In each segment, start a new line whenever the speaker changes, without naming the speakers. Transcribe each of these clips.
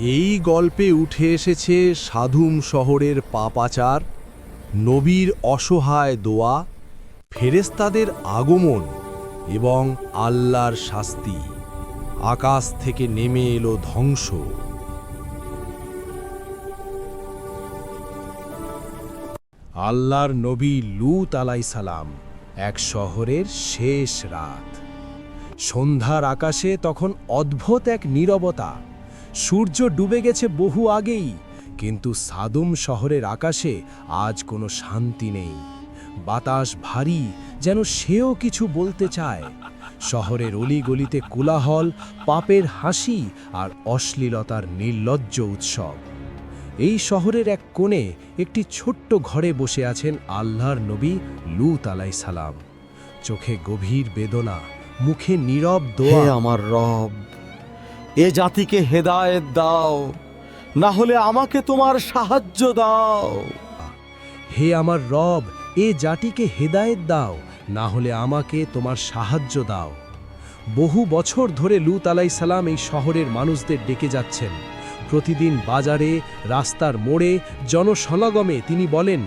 এই গল্পে উঠে এসেছে সাধুম শহরের পাপাচার, নবীর অসহায় দোয়া ফেরেস্তাদের আগমন এবং আল্লাহর শাস্তি। আকাশ থেকে নেমে এলো ধ্বংস। আল্লাহর নবী লুত আলাই সালাম এক শহরের শেষ রাত। সন্ধ্যার আকাশে তখন অদ্ভুত এক নীরবতা সূর্য ডুবে গেছে বহু আগেই, কিন্তু সাদুম শহরের আকাশে আজ কোনো শান্তি নেই। বাতাস ভারী, যেন সেও কিছু বলতে চায়। শহরের অলিগলিতে কোলাহল, পাপের হাসি আর অশ্লীলতার নির্লজ্জ উৎসব। এই শহরের এক কোণে একটি ছোট্ট ঘরে বসে আছেন আল্লাহর নবী লুত আলাই সালাম। চোখে গভীর বেদনা, মুখে নীরব দোয়া।
আমার রব এ জাতিকে হেদায়েত দাও, না হলে আমাকে তোমার সাহায্য দাও।
হে আমার রব, এ জাতিকে হেদায়েত দাও, না হলে আমাকে তোমার সাহায্য দাও। বহু বছর ধরে লুত সালাম এই শহরের মানুষদের ডেকে যাচ্ছেন। প্রতিদিন বাজারে, রাস্তার মোড়ে, জনসমাগমে তিনি বলেন,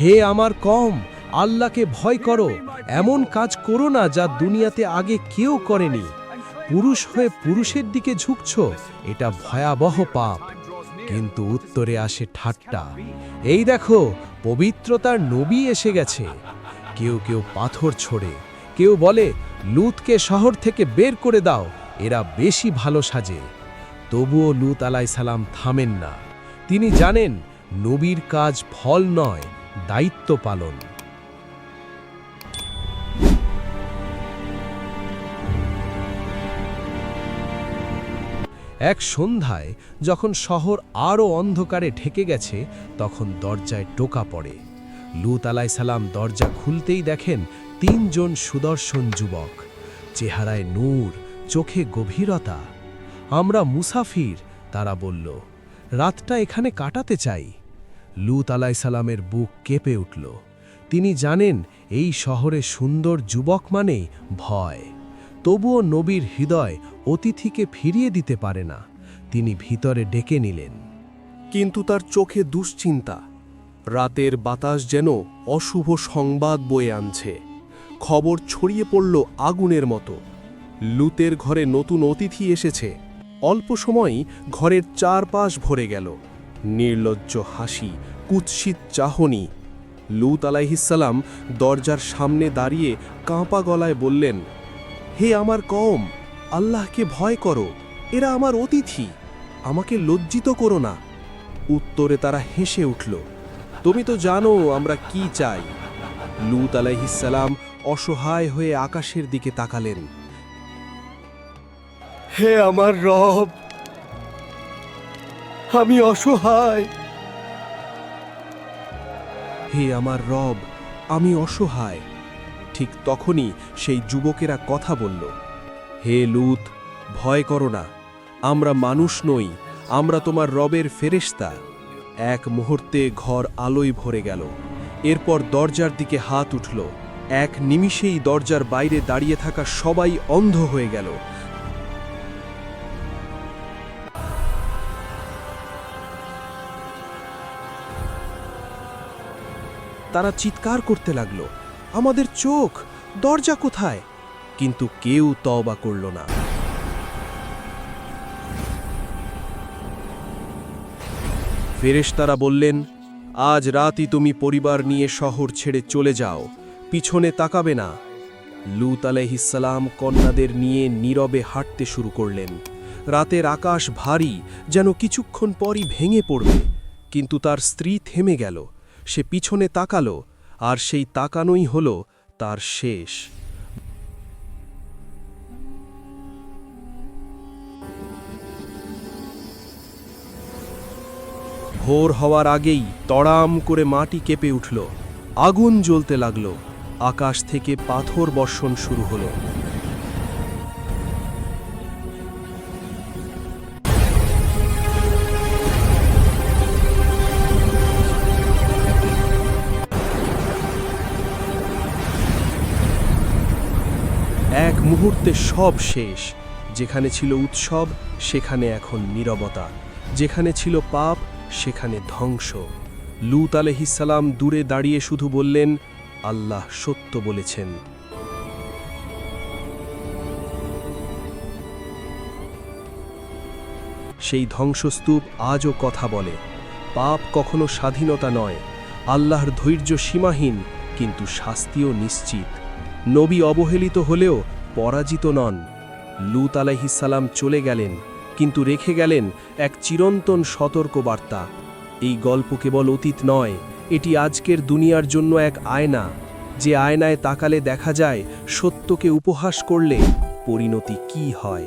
হে আমার কম, আল্লাহকে ভয় করো। এমন কাজ করো না যা দুনিয়াতে আগে কেউ করেনি। পুরুষ হয়ে পুরুষের দিকে ঝুঁকছ, এটা ভয়াবহ পাপ। কিন্তু উত্তরে আসে ঠাট্টা। এই দেখো, পবিত্রতার নবী এসে গেছে। কেউ কেউ পাথর ছোড়ে। কেউ বলে, লুতকে শহর থেকে বের করে দাও, এরা বেশি ভালো সাজে। তবুও লুত আলাই সালাম থামেন না। তিনি জানেন, নবীর কাজ ফল নয়, দায়িত্ব পালন। এক সন্ধ্যায় যখন শহর আরও অন্ধকারে ঢেকে গেছে, তখন দরজায় টোকা পড়ে। লুত আলাই সালাম দরজা খুলতেই দেখেন তিনজন সুদর্শন যুবক। চেহারায় নূর, চোখে গভীরতা। আমরা মুসাফির, তারা বলল, রাতটা এখানে কাটাতে চাই। লুত আলাই সালামের বুক কেঁপে উঠল। তিনি জানেন, এই শহরে সুন্দর যুবক মানেই ভয়। তবুও নবীর হৃদয় অতিথিকে ফিরিয়ে দিতে পারে না। তিনি ভিতরে ডেকে নিলেন। কিন্তু তার চোখে দুশ্চিন্তা। রাতের বাতাস যেন অশুভ সংবাদ বয়ে আনছে। খবর ছড়িয়ে পড়ল আগুনের মতো। লুতের ঘরে নতুন অতিথি এসেছে। অল্প সময়ই ঘরের চারপাশ ভরে গেল। নির্লজ্জ হাসি, কুৎসিত চাহনি। লুত আলাইহিসাল্লাম দরজার সামনে দাঁড়িয়ে কাঁপা গলায় বললেন হে আমার কম আল্লাহকে ভয় করো এরা আমার অতিথি আমাকে লজ্জিত করো না। উত্তরে তারা হেসে উঠল তুমি তো জানো আমরা কি চাই। লুত আলাইহিসাল্লাম অসহায় হয়ে আকাশের দিকে তাকালেন।
হে আমার রব আমি অসহায়।
হে আমার রব আমি অসহায়। ঠিক তখনই সেই যুবকেরা কথা বলল, হে লুত, ভয় করো না, আমরা মানুষ নই, আমরা তোমার রবের ফেরেশতা। এক মুহূর্তে ঘর আলোয় ভরে গেল। এরপর দরজার দিকে হাত উঠল। এক নিমিষেই দরজার বাইরে দাঁড়িয়ে থাকা সবাই অন্ধ হয়ে গেল। তারা চিৎকার করতে লাগল। আমাদের চোখ, দরজা কোথায়? কিন্তু কেউ তওবা করল না। ফেরেশতারা বললেন, আজ রাতই তুমি পরিবার নিয়ে শহর ছেড়ে চলে যাও, পিছনে তাকাবে না। লুত আলাইহিসাল্লাম কন্যাদের নিয়ে নীরবে হাঁটতে শুরু করলেন। রাতের আকাশ ভারী, যেন কিছুক্ষণ পরই ভেঙে পড়বে, কিন্তু তার স্ত্রী থেমে গেল। সে পিছনে তাকালো আর সেই তাকানোই হল তার শেষ। ভোর হওয়ার আগেই তড়াম করে মাটি কেঁপে উঠল। আগুন জ্বলতে লাগল। আকাশ থেকে পাথর বর্ষণ শুরু হলো। মুহূর্তে সব শেষ। যেখানে ছিল উৎসব, সেখানে এখন নীরবতা। যেখানে ছিল পাপ, সেখানে ধ্বংস। লুত আলহিসাল্লাম দূরে দাঁড়িয়ে শুধু বললেন, আল্লাহ সত্য বলেছেন। সেই ধ্বংসস্তূপ আজও কথা বলে। পাপ কখনো স্বাধীনতা নয়। আল্লাহর ধৈর্য সীমাহীন, কিন্তু শাস্তিও নিশ্চিত। নবী অবহেলিত হলেও পরাজিত নন। লুত আলাইহিসাল্লাম চলে গেলেন, কিন্তু রেখে গেলেন এক চিরন্তন সতর্কবার্তা। এই গল্প কেবল অতীত নয়, এটি আজকের দুনিয়ার জন্য এক আয়না। যে আয়নায় তাকালে দেখা যায় সত্যকে উপহাস করলে পরিণতি কি হয়।